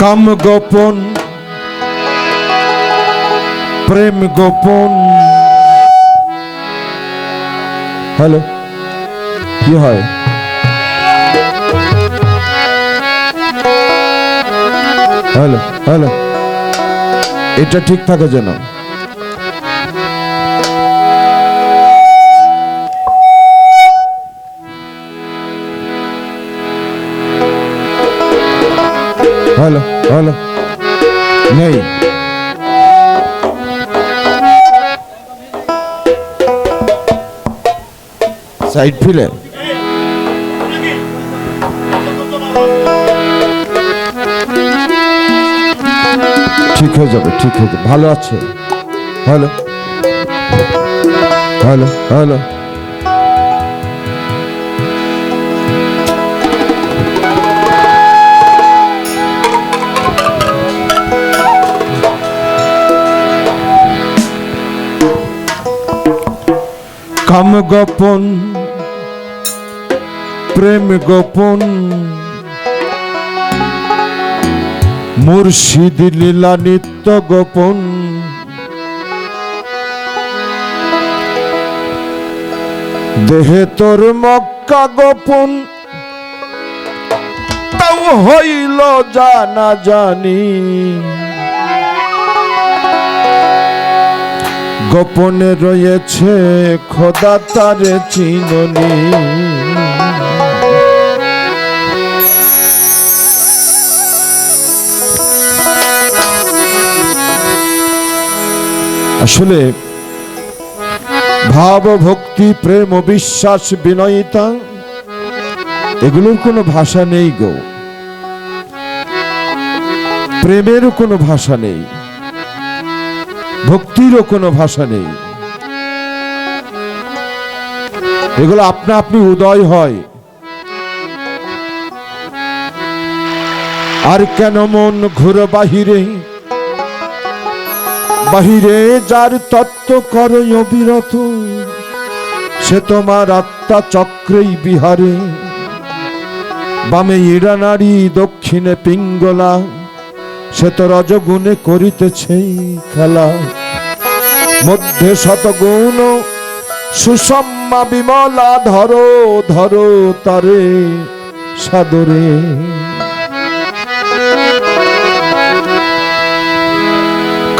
কাম গোপন প্রেম গোপন। হ্যালো কি হয়? হ্যালো হ্যালো এটা ঠিক থাকে যেন। হ্যালো হ্যালো নেই সাইড ফিলে ঠিক হয়ে যাবে, ঠিক হয়ে যাবে। ভালো আছে। হ্যালো। Hello hello. কাম গোপন, প্রেম গোপন। মুর্শিদ লীলা নিত্য গোপন। দেহে তোর মক্কা গোপন। তাও হইল জানা জানি। গোপনে রয়েছে খোদা তারে চিননি। আসলে ভাব ভক্তি প্রেম, বিশ্বাস, বিনয়িতা, এগুলোর কোনো ভাষা নেই গো। প্রেমেরও কোনো ভাষা নেই। ভক্তিরও কোনো ভাষা নেই। এগুলো আপনা আপনি উদয় হয়। আর কেন মন ঘুর বাহিরে? বাহিরে যার তত্ত্ব কর অবিরত, সে তোমার আত্মা চক্রেই বিহারে। বামে ইরা নারী দক্ষিণে পিঙ্গলা সে তো রজগুণে করিতেছে খেলা। মধ্যে শতগুণ সুষম্মা বিমলা ধরো ধরো তারে সাদরে।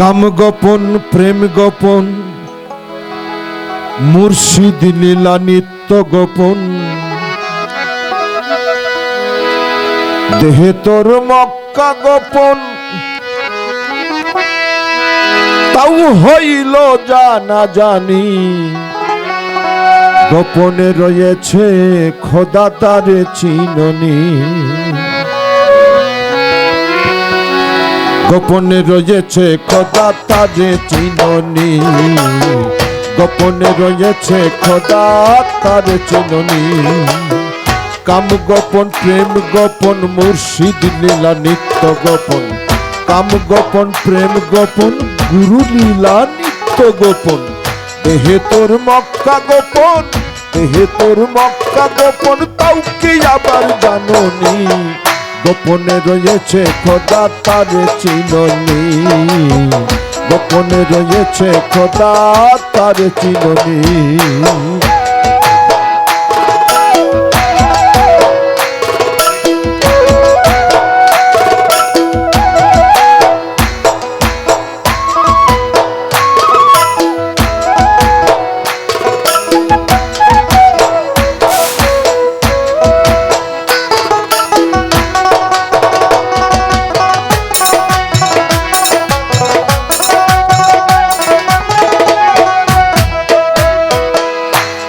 কাম গোপন, প্রেম গোপন, মুর্শিদ লীলা নিত্য গোপন। দেহে তোর মক্কা গোপন তাও হইল জানা জানি। গোপনে রয়েছে খোদা তারে চিননি। গোপনে রয়েছে খোদা তারে চিননি। গোপনে রয়েছে খোদা তারে চিননি। কাম গোপন, প্রেম গোপন, মুর্শিদ লীলা নিত্য গোপন। কাম গোপন, প্রেম গোপন, গুরু লীলা, নিত্য গোপন। দেহে তোর মক্কা গোপন, দেহে তোর মক্কা গোপন, তাও কি আবার জাননি? গোপনে রয়েছে খোদা, তারে চিননি। গোপনে রয়েছে খোদা, তারে চিননি।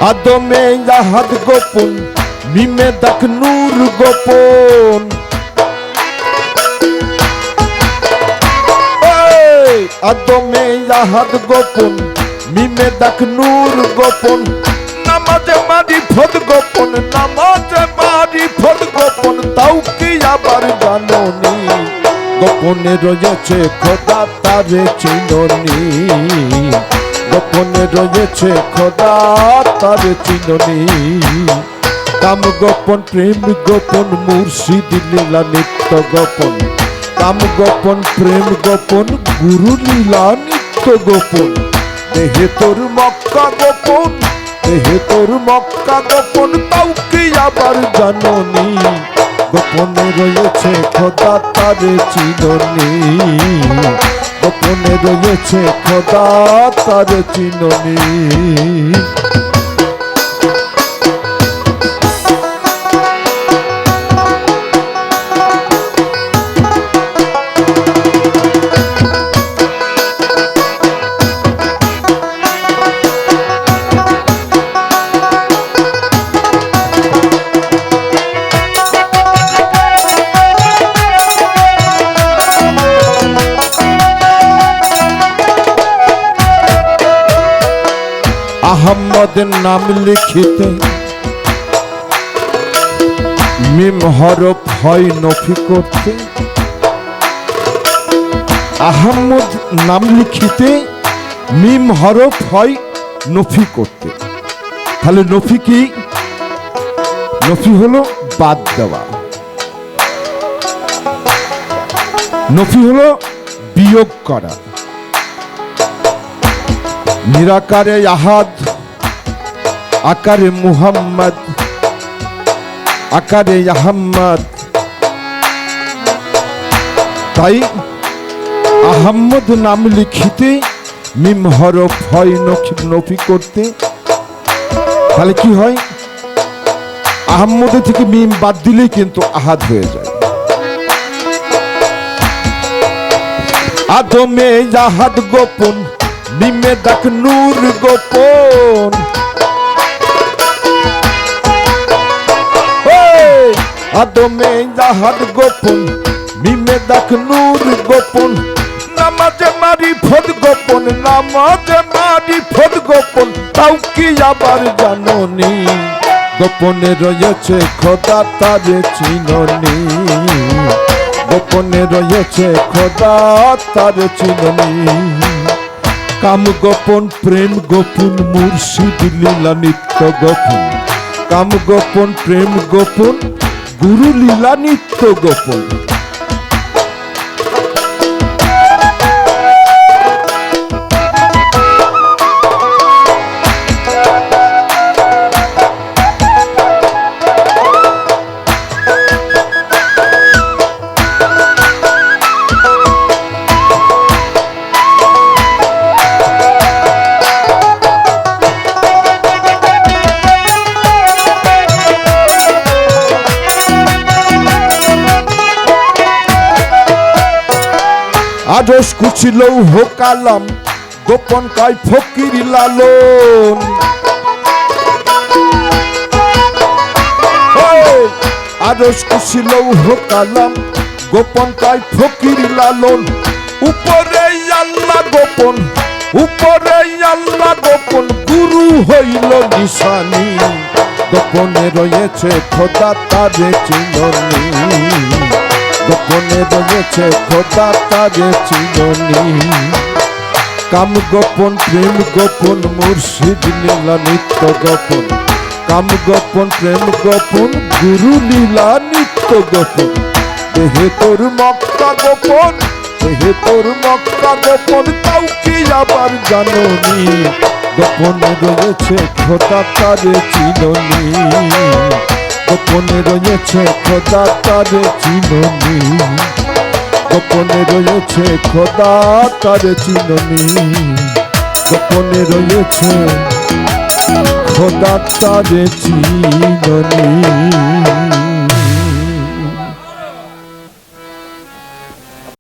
আদমে জাহাদ গোপন মিমে দেখ নূর গোপন আদমে জাহাদ গোপন মিমে দেখ নূর গোপন নামাজে মারি ফদ গোপন নামাজে মারি ফদ গোপন তাও কি আবার জাননি গোপনে রয়েছে খোদা তারে চিননি গোপনে রয়েছে খোদা, তার চিননি। কাম গোপন প্রেম, গোপন মুর্শিদ, লীলা নিত্য গোপন। কাম গোপন প্রেম, গোপন গুরু, লীলা নিত্য গোপন। দেহে তোর মক্কা গোপন, দেহে তোর মক্কা গোপন তাও কি আবার জাননি। গোপনে রয়েছে খোদা, তারে চিননি। গোপনে রয়েছে খোদা তার চিননি। আহম্মদের নাম লিখিতে। মিম হরফ হয় নফি করতে। আহম্মদ নাম লিখিতে মিম হরফ হয় নফি করতে। তাহলে নফি কি? নফি হলো বাদ দেওয়া। নফি হলো বিয়োগ করা। নিরাকারে আহাদ আকারে মুহাম্মদ, আকারে আহম্মদ। তাই আহম্মদ নাম লিখিতে মিম হরফ হয় নফি করতে। তাহলে কি হয়? আহম্মদের থেকে মিম বাদ দিলেই কিন্তু আহাদ হয়ে যায়। আদমে জাহাদ গোপন, মিমে দাক নূর গোপন। আদমে জাহাদ গোপন, মিমে দাক নূর গোপন। নামাজে মারি ফদ গোপন, নামাজে মারি ফদ গোপন। তাও কি আবার জাননি? গোপনে রয়েছে খোদা, তারে চিননি। গোপনে রয়েছে খোদা, তার চিননি। কাম গোপন, প্রেম গোপন, মুর্শিদ লীলা নিত্য গোপন। কাম গোপন, প্রেম গোপন গুরু লীলা নিত্য গোপন। আজস কুছিল হোকালাম গোপন কাই ফকির লালন। আরস কুছিল হোকালাম গোপন কাই ফকির লালন। উপরে আল্লাহ গোপন, উপরে আল্লাহ গোপন, গুরু হইল নিশানি। গোপনে রয়েছে খোদা, তারে চিননি। গোপনে রয়েছে খোদা তারে চিননি। কাম গোপন, প্রেম গোপন, মুর্শিদ লীলা নিত্য গোপন। কাম গোপন, প্রেম গোপন, গুরু লীলা নিত্য গোপন। দেহে তোর মক্কা গোপন, দেহে তোর মক্কা গোপন তাও কি আবার জাননি। গোপনে রয়েছে, খোদা তারে চিননি। গোপনে রয়েছে খোদা তারে চিননি। গোপনে রয়েছে খোদা তার চিননি। গোপনে রয়েছে খোদা তার চিননি।